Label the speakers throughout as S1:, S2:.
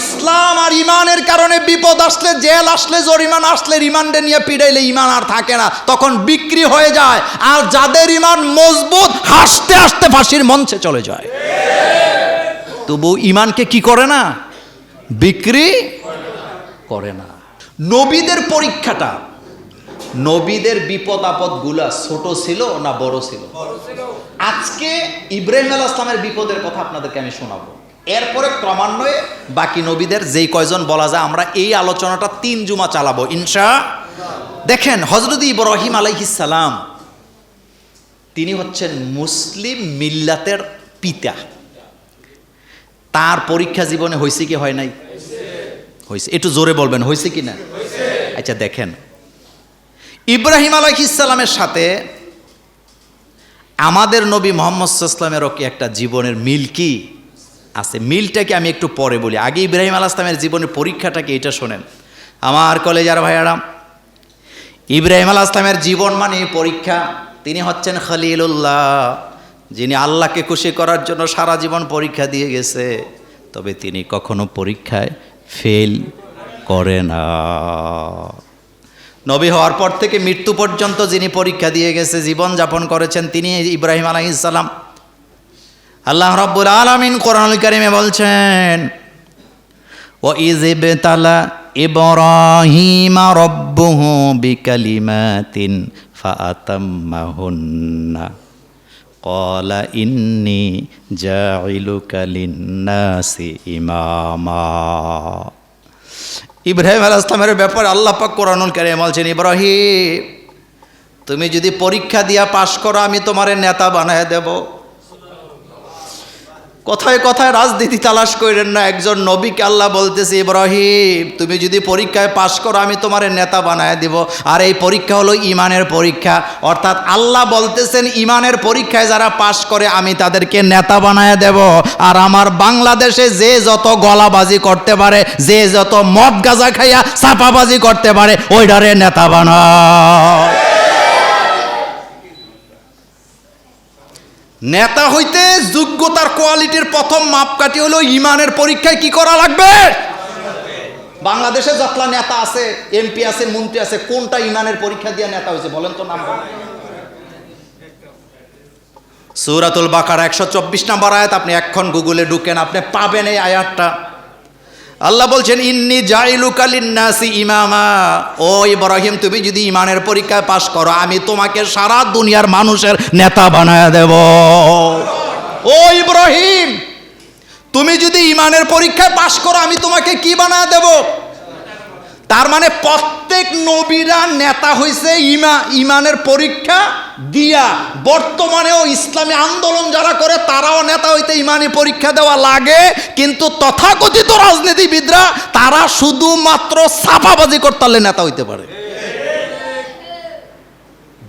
S1: ইসলাম আর ইমানের কারণে বিপদ আসলে, জেল আসলে, জরিমান আসলে, রিমান্ডে নিয়ে পিড়াইলে ইমান আর থাকে না। তখন বিক্রি হয়ে যায় আর যাদের ইমান মজবুত, হাসতে হাসতে ফাঁসির মঞ্চে চলে যায়। তবু ইমানকে কি করে না? বিক্রি করে না। নবীদের পরীক্ষাটা, নবীদের বিপদ আপদগুলা ছোট ছিল না বড় ছিল? আজকে ইব্রাহিম আল ইসলামের বিপদের কথা আপনাদেরকে আমি শোনাবো। এরপরে ক্রমান্বয়ে বাকি নবীদের যেই কয়জন বলা যায়, আমরা এই আলোচনাটা তিন জুমা চালাবো, ইনশা দেখেন হজরত ইব্রাহিম আলাইহিসালাম তিনি হচ্ছেন মুসলিম মিল্লাতের পিতা। তার পরীক্ষা জীবনে হয়েছে কি হয় নাই? হয়েছে একটু জোরে বলবেন হয়েছে কি না? আচ্ছা দেখেন। ইব্রাহিম আলাইহিসালামের সাথে আমাদের নবী মোহাম্মদ ইসলামেরও কি একটা জীবনের মিল কি? আছে। মিলটাকে আমি একটু পরে বলি। আগে ইব্রাহিম আলাহ ইসলামের জীবনের পরীক্ষাটাকে এটা শোনেন। আমার কলেজার ভাইয়ারাম ইব্রাহিম ইসলামের জীবন মানে পরীক্ষা। তিনি হচ্ছেন খলিলুল্লাহ, যিনি আল্লাহকে খুশি করার জন্য সারা জীবন পরীক্ষা দিয়ে গেছে। তবে তিনি কখনো পরীক্ষায় ফেল করে না। নবী হওয়ার পর থেকে মৃত্যু পর্যন্ত যিনি পরীক্ষা দিয়ে গেছে জীবন যাপন করেছেন, তিনি ইব্রাহিম আলাইসাল্লাম আল্লাহ রব্বুল আলমিন কোরআন কারিমে বলছেন ও ইজিবতালা ইব্রাহিম রব্বুহু বিকালিমাতিন ফাআতাম্মাহুন্না قال إني جاعلك للناس إماما ইব্রাহিম আল ইসলামের ব্যাপারে আল্লাহ পাক কোরআনুল কারিম বলছেন ইব্রাহিম তুমি যদি পরীক্ষা দিয়া পাশ করো আমি তোমার নেতা বানায় দেব কথায় কথায় রাজনীতি তালাশ করেন না। একজন নবীকে আল্লাহ বলতেছে, ইব্রাহিম, তুমি যদি পরীক্ষায় পাশ করো, আমি তোমার নেতা বানায় দিব। আর এই পরীক্ষা হলো ইমানের পরীক্ষা। অর্থাৎ আল্লাহ বলতেছেন, ইমানের পরীক্ষায় যারা পাশ করে, আমি তাদেরকে নেতা বানায় দেব। আর আমার বাংলাদেশে যে যত গলাবাজি করতে পারে, যে যত মদ গাজা খাইয়া চাপাবাজি করতে পারে ওইটারে নেতা বানায় নেতা হইতে যোগ্যতার কোয়ালিটির প্রথম মাপকাঠি হলো ইমানের পরীক্ষায় কি করা লাগবে? বাংলাদেশে যতলা নেতা আছে, এমপি আছে, মন্ত্রী আছে, কোনটা ইমানের পরীক্ষা দিয়ে নেতা হয়েছে বলেন তো নাম। সৌরাতুল বাকার একশো চব্বিশ নাম্বার আয়াত, আপনি এখন গুগলে ঢুকেন, আপনি পাবেন এই আয়াতটা। আল্লাহ বলছেন, ইন্নি নাসি ইমামা। ও ইব্রাহিম, তুমি যদি ইমানের পরীক্ষায় পাশ করো, আমি তোমাকে সারা দুনিয়ার মানুষের নেতা বানায় দেব। ও ইব্রাহিম, তুমি যদি ইমানের পরীক্ষায় পাশ করো, আমি তোমাকে কি বানায় দেব? তার মানে প্রত্যেক নবীরা নেতা হয়েছে ইমা, ইমানের পরীক্ষা দিয়া। বর্তমানেও ইসলামী আন্দোলন যারা করে, তারাও নেতা হইতে ইমানি পরীক্ষা দেওয়া লাগে। কিন্তু তথাকথিত রাজনীতিবিদরা, তারা শুধুমাত্র সাফাবাজি করতে পারলে নেতা হইতে পারে।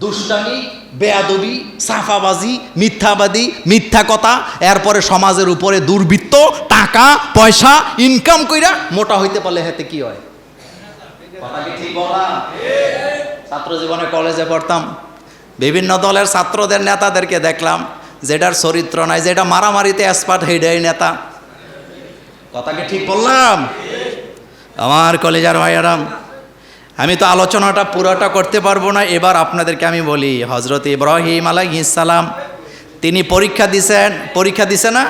S1: দুষ্টামি, বেয়াদবি, সাফাবাজি, মিথ্যাবাদী, মিথ্যা কথা, এরপরে সমাজের উপরে দুর্বৃত্ত, টাকা, পয়সা ইনকাম কইরা মোটা হইতে পারলে হাতে কি হয়? ঠিক? ছাত্র জীবনে কলেজে পড়তাম। বিভিন্ন দলের ছাত্রদের নেতাদেরকে দেখলাম, যেটার চরিত্র নাই, যেটা মারামারিতে এক্সপার্ট হেডাই নেতা। কথা কি ঠিক বললাম? আমার কলেজার ভাইয়ারাম আমি তো আলোচনাটা পুরোটা করতে পারব না, এবার আপনাদেরকে আমি বলি হজরত ইব্রাহিম আলাইসালাম তিনি পরীক্ষা দিছেন, পরীক্ষা দিছে না?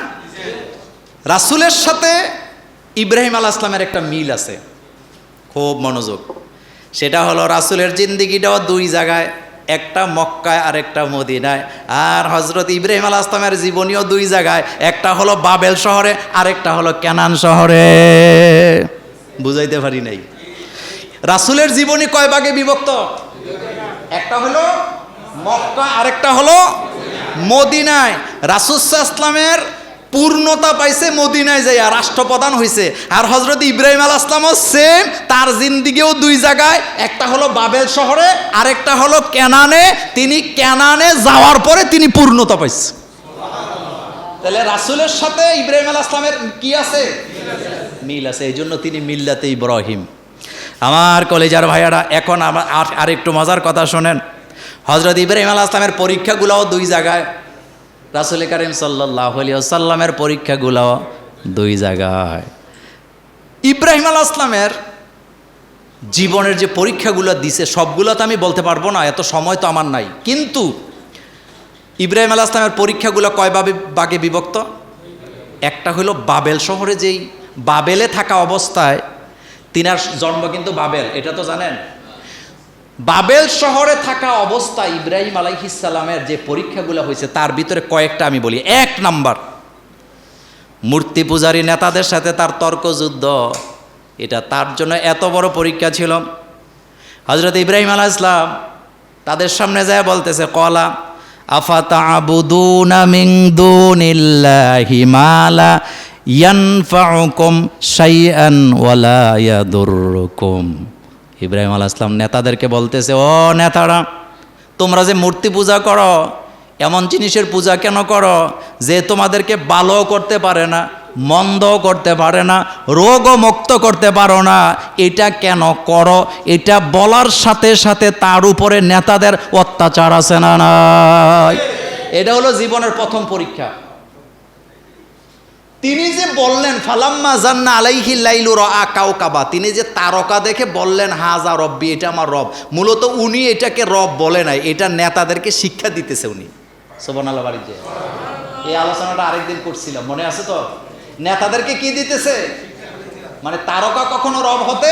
S1: রাসুলের সাথে ইব্রাহিম আলাহ ইসলামের একটা মিল আছে। খুব মনোযোগ। সেটা হলো রাসুলের জিন্দিগিটাও দুই জায়গায়, একটা মক্কায় আর একটা মদিনায়। আর হজরত ইব্রাহিম আল আসলামের জীবনীও দুই জায়গায়, একটা হলো বাবেল শহরে, আরেকটা হলো ক্যানান শহরে। বুঝাইতে পারি নাই? রাসুলের জীবনী কয় ভাগে বিভক্ত? একটা হলো মক্কা, আরেকটা হলো মদিনায়। রাসুসাহ ইসলামের পূর্ণতা পাইছে মদিনায় যাইয়া, রাষ্ট্রপ্রধান হয়েছে আর হজরত ইব্রাহিম আল আসলামও সেম তার জিন্দিগিও দুই জায়গায়। একটা হলো বাবেল শহরে, আরেকটা হলো ক্যানানে তিনি ক্যানানে যাওয়ার পরে তিনি পূর্ণতা পাইছে। তাহলে রাসুলের সাথে ইব্রাহিম আল আসলামের কি আছে? মিল আছে। এই জন্য তিনি মিল্লাতে ইব্রাহিম। আমার কলেজার ভাইয়ারা, এখন আমার আর আরেকটু মজার কথা শোনেন। হজরত ইব্রাহিম আল আসলামের পরীক্ষাগুলোও দুই জায়গায়। রাসুল করিম সাল্লাহ সাল্লামের পরীক্ষাগুলো দুই জায়গায়। ইব্রাহিম আল আসলামের জীবনের যে পরীক্ষাগুলো দিছে, সবগুলো তো আমি বলতে পারব না, এত সময় তো আমার নাই। কিন্তু ইব্রাহিম আল আসলামের পরীক্ষাগুলো কয়ভাবে বাগে বিভক্ত? একটা হলো বাবেল শহরে যেই বাবেলে থাকা অবস্থায় তিনার জন্ম কিন্তু বাবেল, এটা তো জানেন? বাবেল শহরে থাকা অবস্থায় ইব্রাহিম আলাইহিসাল্লামের যে পরীক্ষাগুলো হয়েছে, তার ভিতরে কয়েকটা আমি বলি। এক নাম্বার, মূর্তি পূজারী নেতাদের সাথে তার তর্কযুদ্ধ এটা তার জন্য এত বড় পরীক্ষা ছিল। হজরত ইব্রাহিম আলাহ ইসলাম তাদের সামনে যায় বলতেছে, কলা দুনিল্লাহি মালা ইব্রাহিম আলাহ ইসলাম নেতাদেরকে বলতেছে, ও নেতারা, তোমরা যে মূর্তি পূজা করো, এমন জিনিসের পূজা কেন করো যে তোমাদেরকে ভালো করতে পারে না মন্দ করতে পারে না, রোগও মুক্ত করতে পারো না? এটা কেন করো? এটা বলার সাথে সাথে তার উপরে নেতাদের অত্যাচার আছে না এটা হলো জীবনের প্রথম পরীক্ষা। তিনি যে বললেন, ফালাম্মা জান্না আলাইহি লাইলু রা কাউ কাবা তিনি যে তারকা দেখে বললেন হাজা রব্বি, এটা আমার রব মূলত উনি এটাকে রব বলে নাই, এটা নেতাদেরকে শিক্ষা দিতেছে উনি। সোবান আল্লাহ বাড়িতে এই আলোচনাটা আরেকদিন করছিলাম, মনে আছে তো? নেতাদেরকে কি দিতেছে? মানে তারকা কখনো রব হতে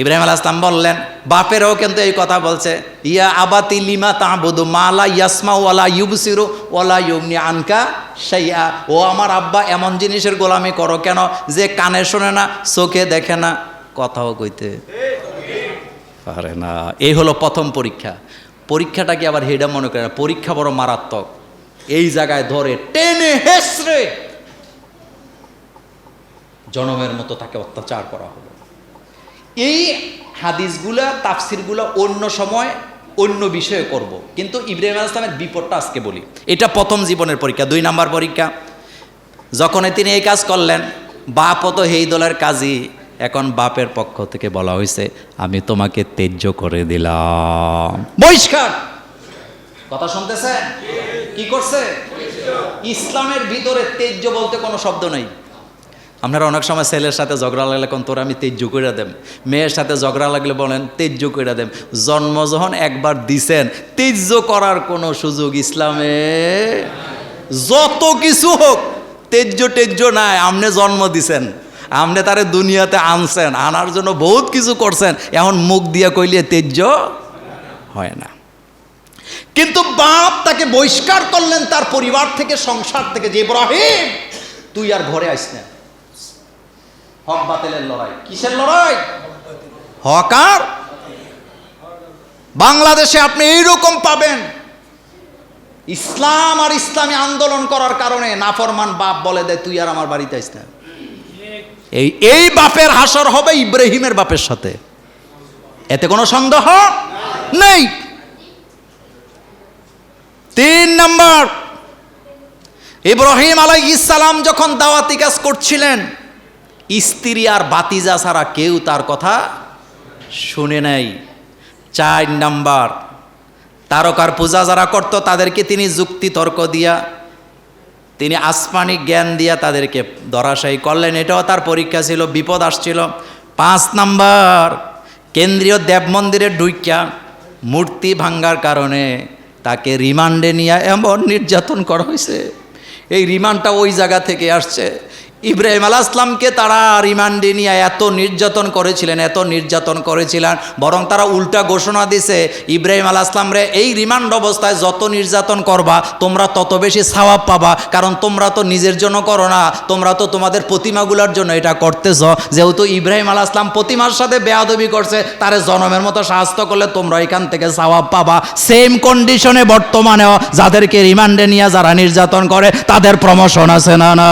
S1: ইব্রাহিম আল আসলাম বললেন, বাপেরও কিন্তু এই কথা বলছে, ইয়া আবাতি লিমা তাহবুদু মালা ইয়াসমা ওয়ালা ইউবসিরু ওয়ালা ইউমনি আনকা সাইয়া ও আমার আব্বা, এমন জিনিসের গোলামি করো কেন যে কানে শোনে না, চোখে দেখে না? কথাও কইতে পারে না। এই হলো প্রথম পরীক্ষা। পরীক্ষাটাকে আবার হেডা মনে করে না? পরীক্ষা বড় মারাত্মক। এই জায়গায় ধরে টেনে হেসরে জনমের মতো তাকে অত্যাচার করা হলো। এই হাদিসগুলা, তাফসিরগুলা অন্য সময় অন্য বিষয়ে করব। কিন্তু ইব্রাহিম আল ইসলামের বিপদটা আজকে বলি। এটা প্রথম জীবনের পরীক্ষা, দুই নাম্বার পরীক্ষা। যখনই তিনি এই কাজ করলেন, বাপ তো হেই দলের কাজী এখন বাপের পক্ষ থেকে বলা হয়েছে আমি তোমাকে তেজ্য করে দিলাম। বহিষ্কার! কথা শুনতেছেন? কি করছে? ইসলামের ভিতরে তেজ্য বলতে কোনো শব্দ নেই। আপনারা অনেক সময় ছেলের সাথে ঝগড়া লাগলে কোন, তোর আমি তেজ্য করে দেম। মেয়ের সাথে ঝগড়া লাগলে বলেন তেজ্য করে দেম। জন্ম যখন একবার দিছেন তেজ্য করার কোনো সুযোগ ইসলামে যত কিছু হোক তেজ্য টেজ্য নাই আপনি জন্ম দিছেন আপনি তারে দুনিয়াতে আনছেন, আনার জন্য বহুত কিছু করছেন, এখন মুখ দিয়ে কইলে তেজ্য হয় না। কিন্তু বাপ তাকে বহিষ্কার করলেন তার পরিবার থেকে, সংসার থেকে, যে ইব্রাহিম, তুই আর ঘরে আইস না। হক বাতিলের লড়াই। কিসের লড়াই? হক আর? বাংলাদেশে আপনি এইরকম পাবেন। ইসলাম আর ইসলামী আন্দোলন করার কারণে নাফরমান বাপ বলে দেয়, তুই আর আমার বাড়িতে আসতে এই এই বাপের হাসর হবে ইব্রাহিমের বাপের সাথে। এতে কোনো সন্দেহ নেই? তিন নম্বর, ইব্রাহিম আলাই ইসালাম যখন দাওয়াতি কাজ করছিলেন স্ত্রী আর বাতিজা ছাড়া কেউ তার কথা শুনে নাই। চার নাম্বার, তারকার পূজা যারা করত, তাদেরকে তিনি যুক্তি তর্ক দিয়া, তিনি আসমানি জ্ঞান দিয়া তাদেরকে ধরাশায়ী করলেন। এটাও তার পরীক্ষা ছিল, বিপদ আসছিল। পাঁচ নাম্বার, কেন্দ্রীয় দেব মন্দিরে ঢুইকা মূর্তি ভাঙ্গার কারণে তাকে রিমান্ডে নিয়ে এমন নির্যাতন করা হয়েছে। এই রিমান্ডটা ওই জায়গা থেকে আসছে। ইব্রাহিম আলাহ ইসলামকে তারা রিমান্ডে নিয়ে এত নির্যাতন করেছিলেন, এত নির্যাতন করেছিলেন, বরং তারা উল্টা ঘোষণা দিছে, ইব্রাহিম আলাহ ইসলাম রে, এই রিমান্ড অবস্থায় যত নির্যাতন করবা, তোমরা তত বেশি সাওয়াব পাবা, কারণ তোমরা তো নিজের জন্য করো না, তোমরা তো তোমাদের প্রতিমাগুলোর জন্য এটা করতেছ। যেহেতু ইব্রাহিম আলাহ ইসলাম প্রতিমার সাথে বেয়াদবি করছে, তারে জনমের মতো সাহায্য করলে তোমরা এখান থেকে সাওয়াব পাবা। সেম কন্ডিশনে বর্তমানেও যাদেরকে রিমান্ডে নিয়ে যারা নির্যাতন করে, তাদের প্রমোশন আছে না না?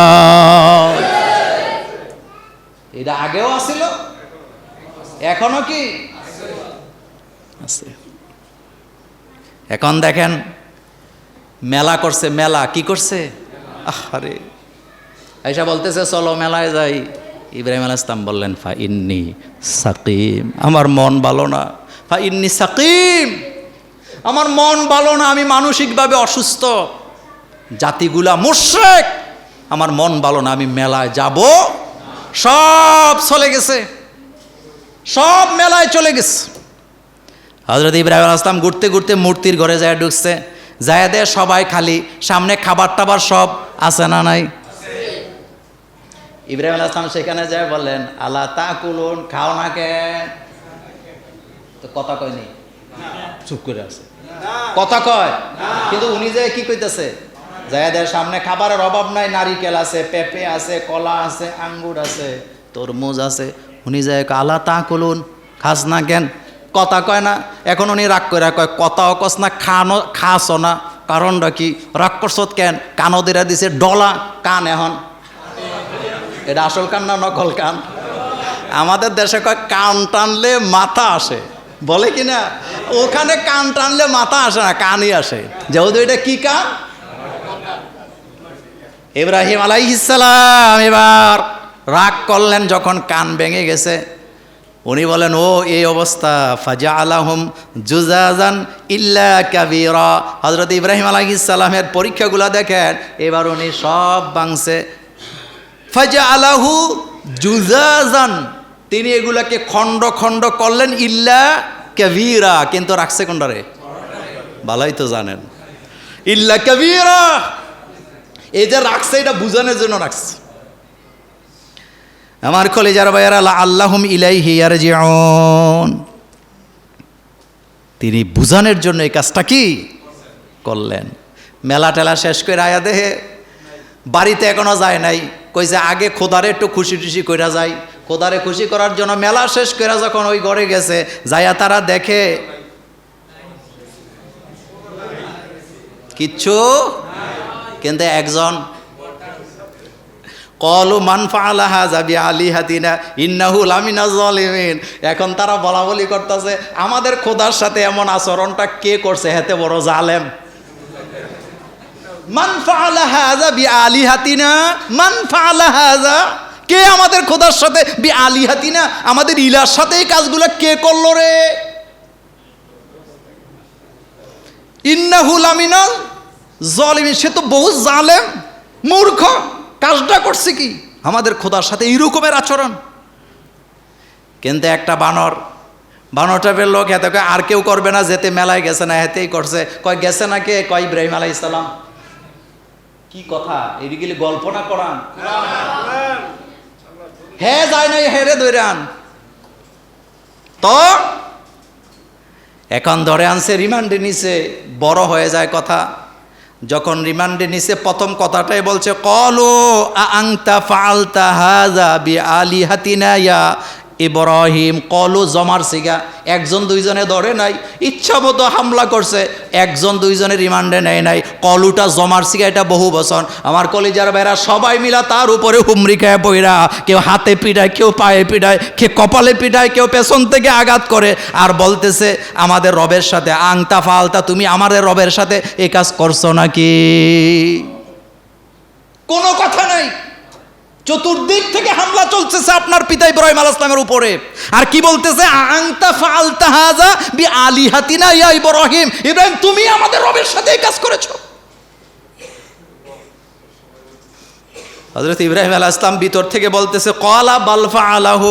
S1: এটা আগেও আসিল এখনও কি? আছে। এখন দেখেন মেলা করছে মেলা কি করছে? আরে আইসা বলতেছে চলো মেলায় যাই। ইব্রাহিম আল ইসলাম বললেন ফা ইন্নি সাকিম। আমার মন ভালো না। ফা ইন্নি সাকিম। আমার মন ভালো না আমি মানসিকভাবে অসুস্থ। জাতিগুলা মুশ্রেক। আমার মন ভালো না আমি মেলায় যাব। সব চলে গেছে। সব মেলায় চলে গেছে। হজরত ইব্রাহিম আসলাম ঘুরতে ঘুরতে মূর্তির ঘরে যায় ঢুকছে। যায় দেয় সবাই খালি, সামনে খাবার টাবার সব আছে না নাই? ইব্রাহিম আসলাম সেখানে যায় বললেন আল্লাহ তা কুলুন খাও না কেন? তো কথা কয়নি? চুপ করে আছে। কথা কয়? কিন্তু উনি যে কি কইতেছে? জায়দের সামনে খাবারের অভাব নাই নারিকেল আছে, পেঁপে আছে, কলা আছে, আঙ্গুর আছে, তরমুজ আছে। উনি যায় আলা তা কলুন খাস না কেন কথা কয় না, এখন উনি রাগ করে কয় কথা অকস না, খানো খাস না। কারণটা কি? রাগ করছত কেন? কানো দিরা দিছে, ডলা, কান এখন। এটা আসল কান না নকল কান? আমাদের দেশে কয়, কান টানলে মাথা আসে। বলে কি না? ওখানে কান টানলে মাথা আসে না, কানই আসে। যেহেতু এটা কি কান? ইব্রাহিম আলাইহিসালাম এবার রাগ করলেন যখন কান ভেঙে গেছে। উনি বলেন, ও, এই অবস্থা। ফাজা আলাহম জুজাজান ইল্লা কাবিরা। হজরত ইব্রাহিম আলাইহিসালামের পরীক্ষাগুলো দেখেন, এবার উনি সব বাংছে। ফাজা আলাহু জুজাজান তিনি এগুলাকে খণ্ড খণ্ড করলেন, ইল্লা কাবিরা। কিন্তু রাখছে কোনটারে? ভালোই তো জানেন। ইল্লা কাবিরা। এই যে রাখছে, এটা বুঝানোর জন্য রাখছে। আমার কলেজার ভাইয়ারা আল্লাহম ইলাই হিয়ার জিয়ন তিনি বুঝানোর জন্য এই কাজটা কি করলেন? মেলা টেলা শেষ করে আয়া দেহে, বাড়িতে এখনও যায় নাই। কইছে, আগে খোদারে একটু খুশি টুশি কইরা যায় খোদারে খুশি করার জন্য মেলা শেষ করে যখন ওই ঘরে গেছে যাইয়া তারা দেখে, কিচ্ছু কিন্তু একজন কলু মান ফালাহা যাবি আলী হাতিনা ইন্নাহু লামিনা জলিমিন এখন তারা বলা বলি করতেছে, আমাদের খোদার সাথে এমন আচরণটা কে করছে? হেতে বড় জালেম। মান ফালাহা যাবি আলী হাতিনা মান ফালাহা যা কে আমাদের খোদার সাথে বি আলী হাতিনা আমাদের ইলার সাথে এই কাজগুলো কে করল রে? ইন্নাহু লামিনা জলিমিন সে তো বহু জালেম, মূর্খ। কাজটা করছে কি? আমাদের খোদার সাথে এইরকমের আচরণ। কিন্তু একটা বানর বানরটা বের লোক এত আর কেউ করবে না, যেতে মেলায় গেছে না হেতেই করছে। কয়, গেছে না কে? কয়, ইব্রাহিম আলাই ইসলাম কি কথা? এদিকে গল্পটা করান হ্যাঁ যায় নাই হেরে দৈরান। তো, এখন ধরে আনছে, রিমান্ডে নিছে, বড় হয়ে যায় কথা। যখন রিমান্ডে নিছে প্রথম কথাটাই বলছে কলো আংতা ফালতা হাজা বি আলি হাতিনা ইয়া ইব্রাহিম কলু জমার সিগা, একজন দুইজনে ধরে নাই, ইচ্ছা মতো হামলা করছে, একজন দুইজনে রিমান্ডে নেয় নাই, কলুটা জমার সিগা, এটা বহু বছর আমার কলিজার বেড়া সবাই মিলা তার উপরে হুমরি খায় বইরা কেউ হাতে পিটায়, কেউ পায়ে পিটায়, কেউ কপালে পিটায়, কেউ পেছন থেকে আঘাত করে, আর বলতেছে, আমাদের রবের সাথে, আংতা ফালতা, তুমি আমাদের রবের সাথে এই কাজ করছ নাকি? কোনো কথা নাই। চতুর্দিক থেকে হামলা চলতেছে আপনার পিতা ইব্রাহিম আল ইসলামের উপরে। আর কি বলতেছে? আংতা ফালতা হাজা বি আলি হাতিনা ইয়া ইব্রাহিম। ইব্রাহিম, তুমি আমাদের রবের সাথে কাজ করেছ। হজরত ইব্রাহিম আল ইসলাম ভিতর থেকে বলতেছে কলা বালফা আলাহু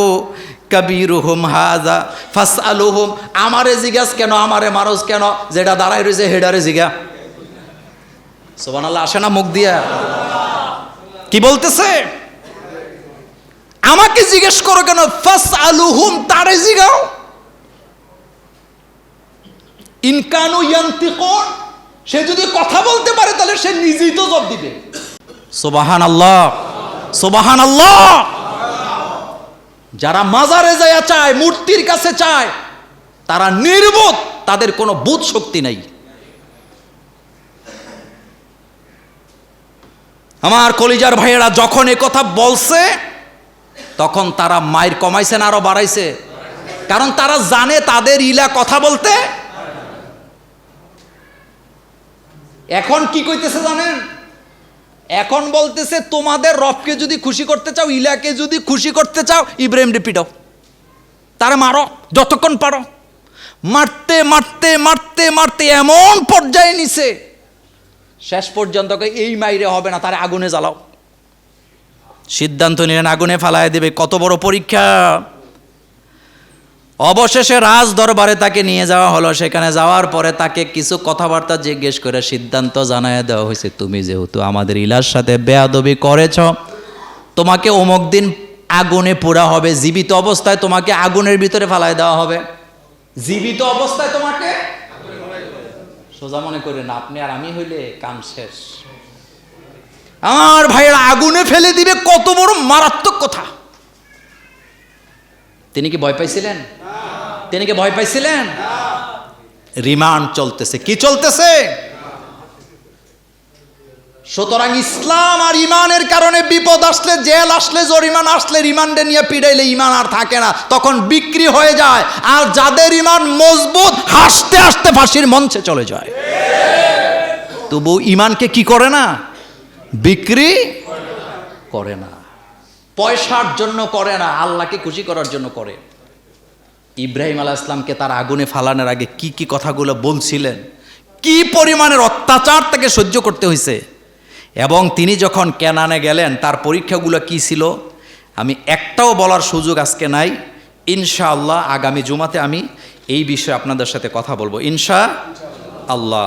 S1: কবিরুহুম হাজা ফাস আলুহুম আমারে জিজ্ঞাস কেন? আমারে মানুষ কেন? যেটা দাঁড়াই রয়েছে, হেডারে জিগা সোবান আল্লাহ আসে না মুখ দিয়া? কি বলতেছে? আমাকে জিজ্ঞেস করো কেন? ফাস আলুহুম তারে জিগাও। ইনকানু ইয়ান্তিকুন, সে যদি কথা বলতে পারে, তাহলে সে নিজেই তো জব দিবে। সোবাহান আল্লাহ সোবাহান আল্লাহ যারা মাজারে যায় চায়, মূর্তির কাছে চায়, তারা নির্বোধ, তাদের কোনো বোধ শক্তি নাই। আমার কলিজার ভাইয়েরা যখন এ কথা বলছে তখন তারা মায়ের কমাইছে না আরও বাড়াইছে? কারণ তারা জানে তাদের ইলা কথা বলতে? এখন কি কইতেছে জানেন? এখন বলতেছে, তোমাদের রবকে যদি খুশি করতে চাও, ইলাকে যদি খুশি করতে চাও, ইব্রাহিম পিটাও। তারা মারো, যতক্ষণ পারো। মারতে মারতে মারতে মারতে এমন পর্যায়ে নিছে। শেষ পর্যন্ত এই মাইরে হবে না, তারা আগুনে জ্বালাও। সিদ্ধান্ত নিলেন, আগুনে ফালায় দেবে, কত বড় পরীক্ষা। অবশেষে রাজ দরবারে তাকে নিয়ে যাওয়া হলো। সেখানে যাওয়ার পরে তাকে কিছু কথাবার্তা জিজ্ঞেস করে সিদ্ধান্ত জানায় দেওয়া হয়েছে, তুমি যেহেতু আমাদের ইলার সাথে বেয়াদবি করেছ, তোমাকে অমুক দিন আগুনে পোড়া হবে, জীবিত অবস্থায় তোমাকে আগুনের ভিতরে ফালায় দেওয়া হবে। জীবিত অবস্থায় তোমাকে? সোজা মনে করেন, আপনি আর আমি হইলে কাম শেষ। আমার ভাইয়েরা আগুনে ফেলে দিবে, কত বড় মারাত্মক কথা। তিনি কি ভয় পাইছিলেন? তিনি কি ভয় পাইছিলেন? রিমান্ড চলতেছে। কি চলতেছে? সুতরাং ইসলাম আর ইমানের কারণে বিপদ আসলে, জেল আসলে, জরিমান আসলে, রিমান্ডে নিয়ে পিড়াইলে ইমান আর থাকে না। তখন বিক্রি হয়ে যায়, আর যাদের ইমান মজবুত, হাসতে হাসতে ফাঁসির মঞ্চে চলে যায়। তবু ইমানকে কি করে না? বিক্রি করে না। পয়সার জন্য করে না, আল্লাহকে খুশি করার জন্য করে। ইব্রাহিম আলাহ ইসলামকে তার আগুনে ফালানোর আগে কি কি কথাগুলো বলছিলেন? কি পরিমাণের অত্যাচার তাকে সহ্য করতে হয়েছে? এবং তিনি যখন কেনানে গেলেন, তার পরীক্ষাগুলো কি ছিল? আমি একটাও বলার সুযোগ আজকে নাই। ইনশাআল্লাহ আগামী জুমাতে আমি এই বিষয়ে আপনাদের সাথে কথা বলব। ইনশা আল্লাহ